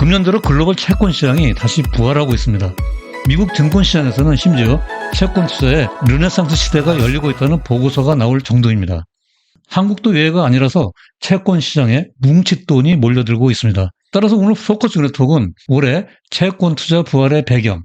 금년 들어 글로벌 채권 시장이 다시 부활하고 있습니다. 미국 증권 시장에서는 심지어 채권 투자의 르네상스 시대가 열리고 있다는 보고서가 나올 정도입니다. 한국도 예외가 아니라서 채권 시장에 뭉칫 돈이 몰려들고 있습니다. 따라서 오늘 포커스 그래톡은 올해 채권 투자 부활의 배경,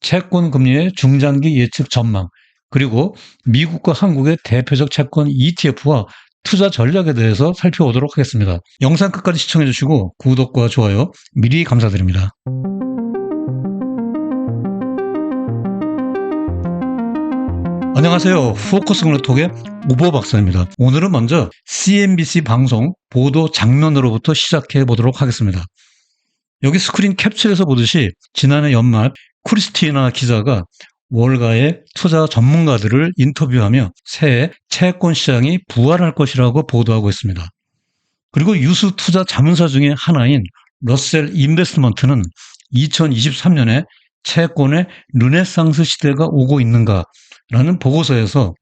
채권 금리의 중장기 예측 전망, 그리고 미국과 한국의 대표적 채권 ETF와 투자 전략에 대해서 살펴보도록 하겠습니다. 영상 끝까지 시청해 주시고 구독과 좋아요 미리 감사드립니다. 안녕하세요. 포커스 글로톡의 오버 박사입니다. 오늘은 먼저 CNBC 방송 보도 장면으로부터 시작해 보도록 하겠습니다. 여기 스크린 캡처에서 보듯이 지난해 연말 크리스티나 기자가 월가의 투자 전문가들을 인터뷰하며 새해 채권 시장이 부활할 것이라고 보도하고 있습니다. 그리고 유수 투자 자문사 중에 하나인 러셀 인베스트먼트는 2023년에 채권의 르네상스 시대가 오고 있는가라는 보고서에서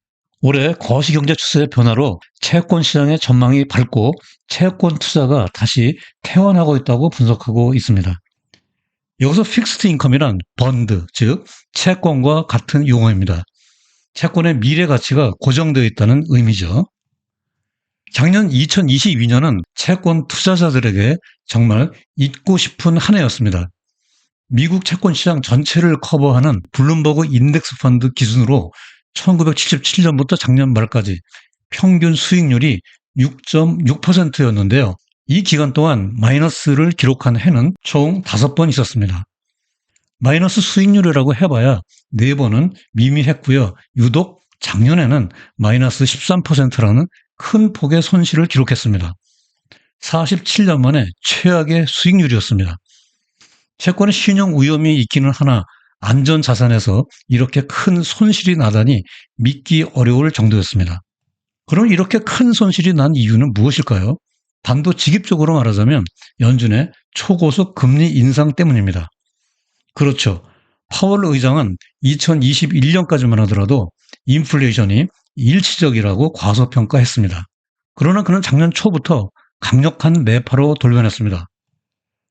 올해 거시경제 추세의 변화로 채권 시장의 전망이 밝고 채권 투자가 다시 태어나고 있다고 분석하고 있습니다. 여기서 픽스트 인컴이란 번드, 즉 채권과 같은 용어입니다. 채권의 미래 가치가 고정되어 있다는 의미죠. 작년 2022년은 채권 투자자들에게 정말 잊고 싶은 한 해였습니다. 미국 채권 시장 전체를 커버하는 블룸버그 인덱스 펀드 기준으로 1977년부터 작년 말까지 평균 수익률이 6.6%였는데요. 이 기간 동안 마이너스를 기록한 해는 총 5번 있었습니다. 마이너스 수익률이라고 해봐야 4번은 미미했고요. 유독 작년에는 마이너스 13%라는 큰 폭의 손실을 기록했습니다. 47년 만에 최악의 수익률이었습니다. 채권의 신용 위험이 있기는 하나 안전 자산에서 이렇게 큰 손실이 나다니 믿기 어려울 정도였습니다. 그럼 이렇게 큰 손실이 난 이유는 무엇일까요? 단도직입적으로 말하자면 연준의 초고속 금리 인상 때문입니다. 그렇죠. 파월 의장은 2021년까지만 하더라도 인플레이션이 일시적이라고 과소평가했습니다. 그러나 그는 작년 초부터 강력한 매파로 돌변했습니다.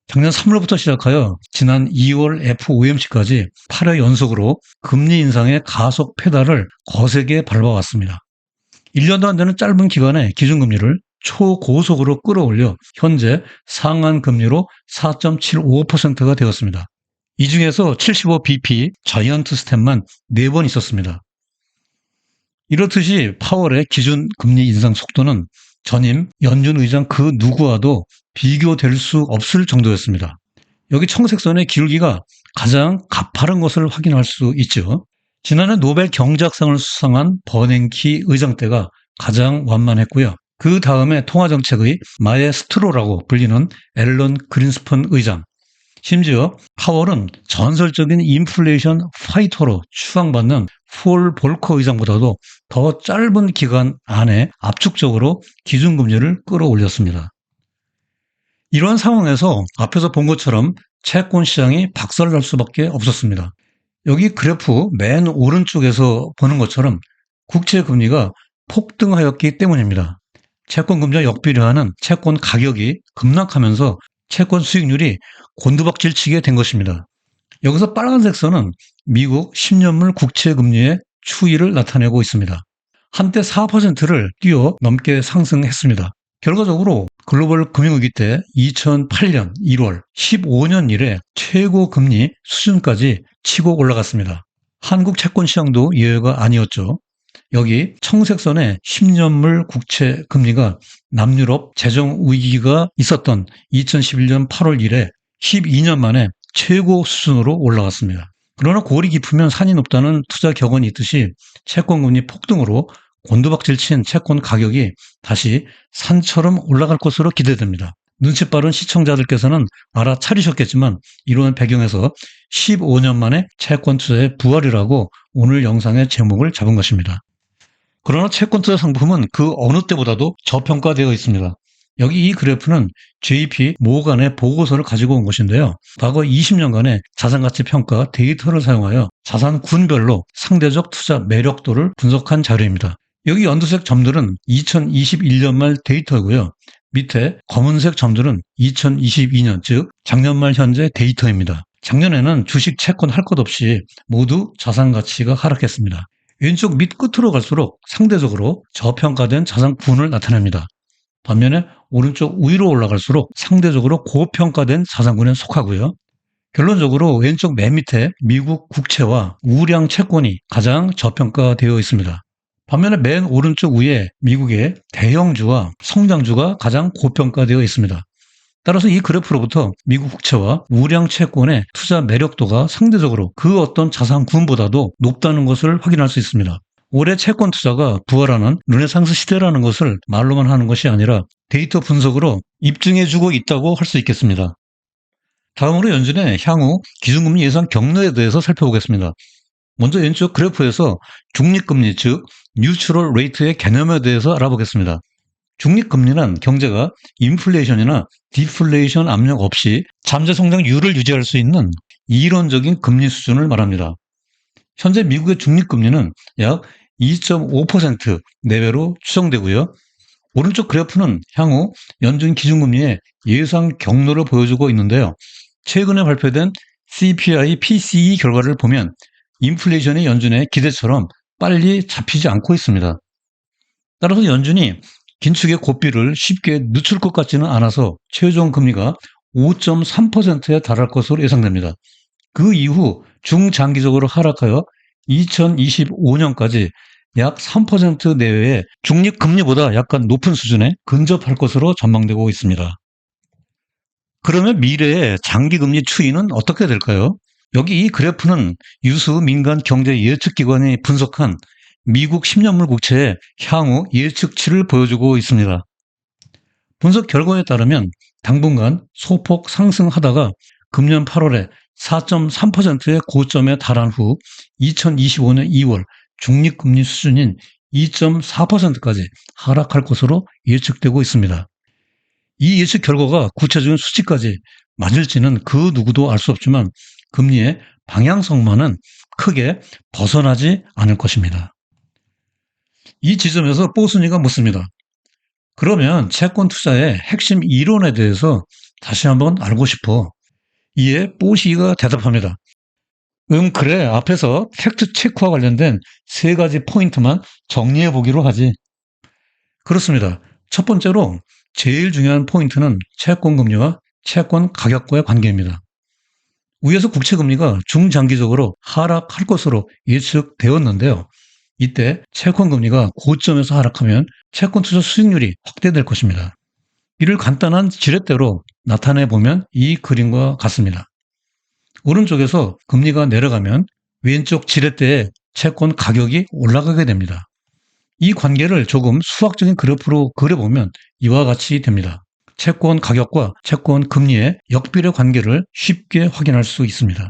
작년 3월부터 시작하여 지난 2월 FOMC까지 8회 연속으로 금리 인상의 가속 페달을 거세게 밟아왔습니다. 1년도 안 되는 짧은 기간에 기준금리를 초고속으로 끌어올려 현재 상한 금리로 4.75%가 되었습니다. 이 중에서 75bp 자이언트 스텝만 4번 있었습니다. 이렇듯이 파월의 기준 금리 인상 속도는 전임 연준 의장 그 누구와도 비교될 수 없을 정도였습니다. 여기 청색선의 기울기가 가장 가파른 것을 확인할 수 있죠. 지난해 노벨 경제학상을 수상한 버냉키 의장 때가 가장 완만했고요. 그 다음에 통화정책의 마에 스트로라고 불리는 앨런 그린스펀 의장, 심지어 파월은 전설적인 인플레이션 파이터로 추앙받는 폴 볼커 의장보다도 더 짧은 기간 안에 압축적으로 기준금리를 끌어올렸습니다. 이러한 상황에서 앞에서 본 것처럼 채권 시장이 박살날 수밖에 없었습니다. 여기 그래프 맨 오른쪽에서 보는 것처럼 국채 금리가 폭등하였기 때문입니다. 채권 금리와 역비례하는 채권 가격이 급락하면서 채권 수익률이 곤두박질 치게 된 것입니다. 여기서 빨간색 선은 미국 10년물 국채 금리의 추이를 나타내고 있습니다. 한때 4%를 뛰어 넘게 상승했습니다. 결과적으로 글로벌 금융위기 때 2008년 1월 15년 이래 최고 금리 수준까지 치고 올라갔습니다. 한국 채권 시장도 예외가 아니었죠. 여기 청색선의 10년물 국채 금리가 남유럽 재정 위기가 있었던 2011년 8월 이래 12년 만에 최고 수준으로 올라갔습니다. 그러나 골이 깊으면 산이 높다는 투자 격언이 있듯이 채권금리 폭등으로 곤두박질 친 채권 가격이 다시 산처럼 올라갈 것으로 기대됩니다. 눈치 빠른 시청자들께서는 알아차리셨겠지만 이러한 배경에서 15년 만에 채권 투자의 부활이라고 오늘 영상의 제목을 잡은 것입니다. 그러나 채권 투자 상품은 그 어느 때보다도 저평가되어 있습니다. 여기 이 그래프는 JP 모간의 보고서를 가지고 온 것인데요. 과거 20년간의 자산가치 평가 데이터를 사용하여 자산군별로 상대적 투자 매력도를 분석한 자료입니다. 여기 연두색 점들은 2021년 말 데이터고요. 밑에 검은색 점들은 2022년, 즉 작년 말 현재 데이터입니다. 작년에는 주식 채권 할 것 없이 모두 자산 가치가 하락했습니다. 왼쪽 밑 끝으로 갈수록 상대적으로 저평가된 자산군을 나타냅니다. 반면에 오른쪽 위로 올라갈수록 상대적으로 고평가된 자산군에 속하고요. 결론적으로 왼쪽 맨 밑에 미국 국채와 우량 채권이 가장 저평가되어 있습니다. 반면에 맨 오른쪽 위에 미국의 대형주와 성장주가 가장 고평가되어 있습니다. 따라서 이 그래프로부터 미국 국채와 우량 채권의 투자 매력도가 상대적으로 그 어떤 자산 군보다도 높다는 것을 확인할 수 있습니다. 올해 채권 투자가 부활하는 르네상스 시대라는 것을 말로만 하는 것이 아니라 데이터 분석으로 입증해주고 있다고 할 수 있겠습니다. 다음으로 연준의 향후 기준금리 예상 경로에 대해서 살펴보겠습니다. 먼저 왼쪽 그래프에서 중립금리 즉 뉴트럴 레이트의 개념에 대해서 알아보겠습니다. 중립금리는 경제가 인플레이션이나 디플레이션 압력 없이 잠재 성장률을 유지할 수 있는 이론적인 금리 수준을 말합니다. 현재 미국의 중립금리는 약 2.5% 내외로 추정되고요. 오른쪽 그래프는 향후 연준 기준금리의 예상 경로를 보여주고 있는데요. 최근에 발표된 CPI PCE 결과를 보면 인플레이션이 연준의 기대처럼 빨리 잡히지 않고 있습니다. 따라서 연준이 긴축의 고비를 쉽게 늦출 것 같지는 않아서 최종 금리가 5.3%에 달할 것으로 예상됩니다. 그 이후 중장기적으로 하락하여 2025년까지 약 3% 내외의 중립금리보다 약간 높은 수준에 근접할 것으로 전망되고 있습니다. 그러면 미래의 장기금리 추이는 어떻게 될까요? 여기 이 그래프는 유수 민간 경제 예측기관이 분석한 미국 10년물 국채의 향후 예측치를 보여주고 있습니다. 분석 결과에 따르면 당분간 소폭 상승하다가 금년 8월에 4.3%의 고점에 달한 후 2025년 2월 중립금리 수준인 2.4%까지 하락할 것으로 예측되고 있습니다. 이 예측 결과가 구체적인 수치까지 맞을지는 그 누구도 알 수 없지만 금리의 방향성만은 크게 벗어나지 않을 것입니다. 이 지점에서 뽀순이가 묻습니다. 그러면 채권 투자의 핵심 이론에 대해서 다시 한번 알고 싶어. 이에 뽀시가 대답합니다. 음, 그래. 앞에서 팩트 체크와 관련된 세 가지 포인트만 정리해 보기로 하지. 그렇습니다. 첫 번째로 제일 중요한 포인트는 채권 금리와 채권 가격과의 관계입니다. 위에서 국채 금리가 중장기적으로 하락할 것으로 예측되었는데요. 이때 채권 금리가 고점에서 하락하면 채권 투자 수익률이 확대될 것입니다. 이를 간단한 지렛대로 나타내 보면 이 그림과 같습니다. 오른쪽에서 금리가 내려가면 왼쪽 지렛대에 채권 가격이 올라가게 됩니다. 이 관계를 조금 수학적인 그래프로 그려보면 이와 같이 됩니다. 채권 가격과 채권 금리의 역비례 관계를 쉽게 확인할 수 있습니다.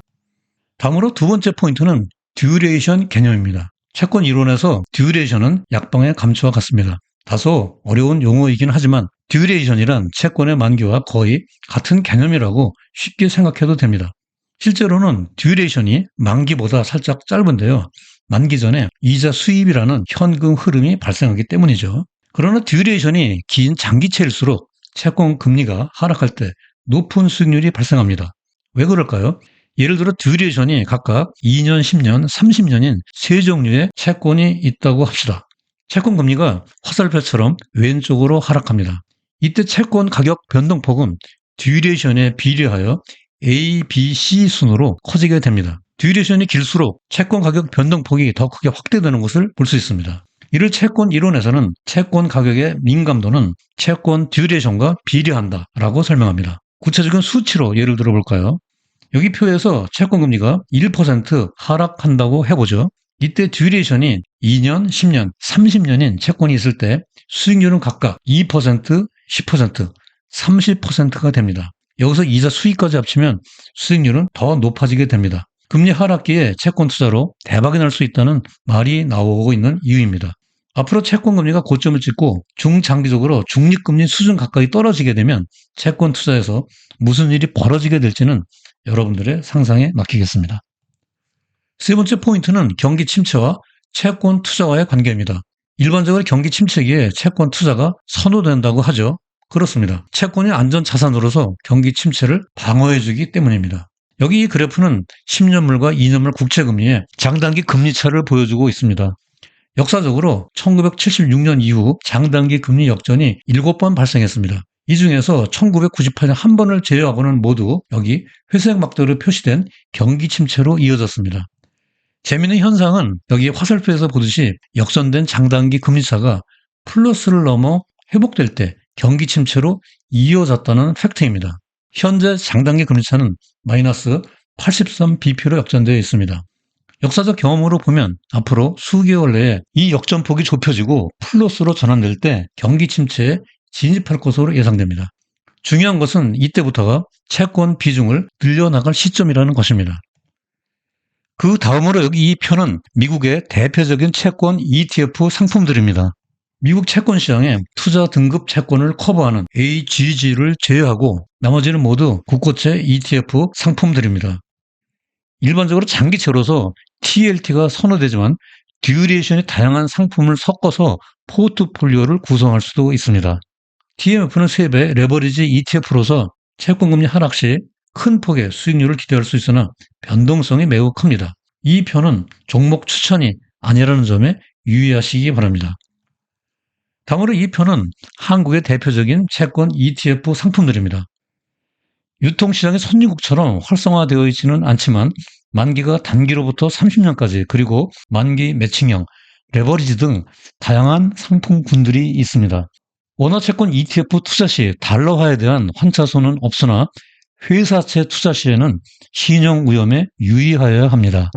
다음으로 두 번째 포인트는 듀레이션 개념입니다. 채권 이론에서 듀레이션은 약방의 감초와 같습니다. 다소 어려운 용어이긴 하지만 듀레이션이란 채권의 만기와 거의 같은 개념이라고 쉽게 생각해도 됩니다. 실제로는 듀레이션이 만기보다 살짝 짧은데요. 만기 전에 이자 수입이라는 현금 흐름이 발생하기 때문이죠. 그러나 듀레이션이 긴 장기채일수록 채권 금리가 하락할 때 높은 수익률이 발생합니다. 왜 그럴까요? 예를 들어 듀레이션이 각각 2년, 10년, 30년인 세 종류의 채권이 있다고 합시다. 채권 금리가 화살표처럼 왼쪽으로 하락합니다. 이때 채권 가격 변동폭은 듀레이션에 비례하여 A, B, C 순으로 커지게 됩니다. 듀레이션이 길수록 채권 가격 변동폭이 더 크게 확대되는 것을 볼 수 있습니다. 이를 채권 이론에서는 채권 가격의 민감도는 채권 듀레이션과 비례한다라고 설명합니다. 구체적인 수치로 예를 들어 볼까요? 여기 표에서 채권 금리가 1% 하락한다고 해보죠. 이때 듀레이션이 2년, 10년, 30년인 채권이 있을 때 수익률은 각각 2%, 10%, 30%가 됩니다. 여기서 이자 수익까지 합치면 수익률은 더 높아지게 됩니다. 금리 하락기에 채권 투자로 대박이 날 수 있다는 말이 나오고 있는 이유입니다. 앞으로 채권 금리가 고점을 찍고 중장기적으로 중립금리 수준 가까이 떨어지게 되면 채권 투자에서 무슨 일이 벌어지게 될지는 여러분들의 상상에 맡기겠습니다. 세 번째 포인트는 경기 침체와 채권 투자와의 관계입니다. 일반적으로 경기 침체기에 채권 투자가 선호된다고 하죠. 그렇습니다. 채권이 안전 자산으로서 경기 침체를 방어해주기 때문입니다. 여기 이 그래프는 10년물과 2년물 국채금리의 장단기 금리차를 보여주고 있습니다. 역사적으로 1976년 이후 장단기 금리 역전이 7번 발생했습니다. 이 중에서 1998년 한 번을 제외하고는 모두 여기 회색 막대로 표시된 경기 침체로 이어졌습니다. 재미있는 현상은 여기 화살표에서 보듯이 역전된 장단기 금리차가 플러스를 넘어 회복될 때 경기 침체로 이어졌다는 팩트입니다. 현재 장단기 금리차는 마이너스 83bp로 역전되어 있습니다. 역사적 경험으로 보면 앞으로 수개월 내에 이 역전폭이 좁혀지고 플러스로 전환될 때 경기 침체에 진입할 것으로 예상됩니다. 중요한 것은 이때부터가 채권 비중을 늘려나갈 시점이라는 것입니다. 그 다음으로 이 편은 미국의 대표적인 채권 ETF 상품들입니다. 미국 채권 시장에 투자 등급 채권을 커버하는 AGG를 제외하고 나머지는 모두 국고채 ETF 상품들입니다. 일반적으로 장기채로서 TLT가 선호되지만 듀레이션이 다양한 상품을 섞어서 포트폴리오를 구성할 수도 있습니다. TMF는 3배 레버리지 ETF로서 채권금리 하락 시 큰 폭의 수익률을 기대할 수 있으나 변동성이 매우 큽니다. 이 편은 종목 추천이 아니라는 점에 유의하시기 바랍니다. 다음으로 이 편은 한국의 대표적인 채권 ETF 상품들입니다. 유통시장의 선진국처럼 활성화되어 있지는 않지만 만기가 단기로부터 30년까지 그리고 만기 매칭형, 레버리지 등 다양한 상품군들이 있습니다. 원화채권 ETF 투자 시 달러화에 대한 환차손은 없으나 회사채 투자 시에는 신용 위험에 유의하여야 합니다.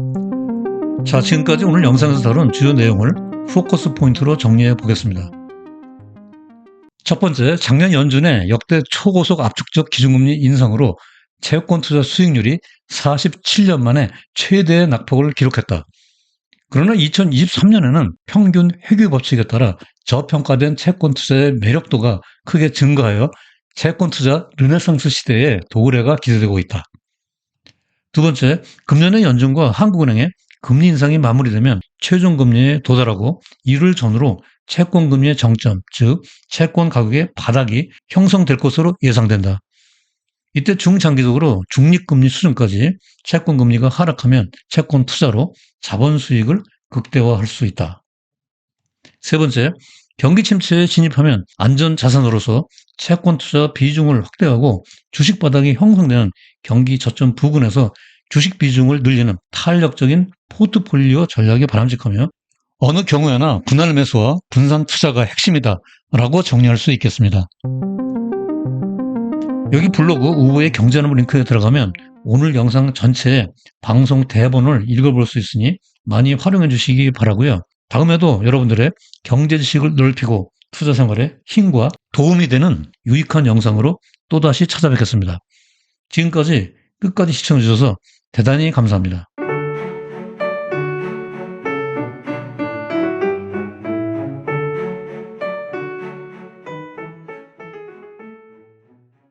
자, 지금까지 오늘 영상에서 다룬 주요 내용을 포커스 포인트로 정리해 보겠습니다. 첫 번째, 작년 연준의 역대 초고속 압축적 기준금리 인상으로 채권 투자 수익률이 47년 만에 최대의 낙폭을 기록했다. 그러나 2023년에는 평균 회귀 법칙에 따라 저평가된 채권 투자의 매력도가 크게 증가하여 채권 투자 르네상스 시대의 도래가 기대되고 있다. 두 번째, 금년의 연준과 한국은행의 금리 인상이 마무리되면 최종 금리에 도달하고 이를 전후로 채권 금리의 정점, 즉 채권 가격의 바닥이 형성될 것으로 예상된다. 이때 중장기적으로 중립금리 수준까지 채권 금리가 하락하면 채권 투자로 자본 수익을 극대화할 수 있다. 세 번째, 경기 침체에 진입하면 안전 자산으로서 채권 투자 비중을 확대하고 주식 바닥이 형성되는 경기 저점 부근에서 주식 비중을 늘리는 탄력적인 포트폴리오 전략이 바람직하며 어느 경우에나 분할 매수와 분산 투자가 핵심이다 라고 정리할 수 있겠습니다. 여기 블로그 우호의 경제나무 링크에 들어가면 오늘 영상 전체의 방송 대본을 읽어볼 수 있으니 많이 활용해 주시기 바라고요. 다음에도 여러분들의 경제 지식을 넓히고 투자 생활에 힘과 도움이 되는 유익한 영상으로 또다시 찾아뵙겠습니다. 지금까지 끝까지 시청해 주셔서 대단히 감사합니다.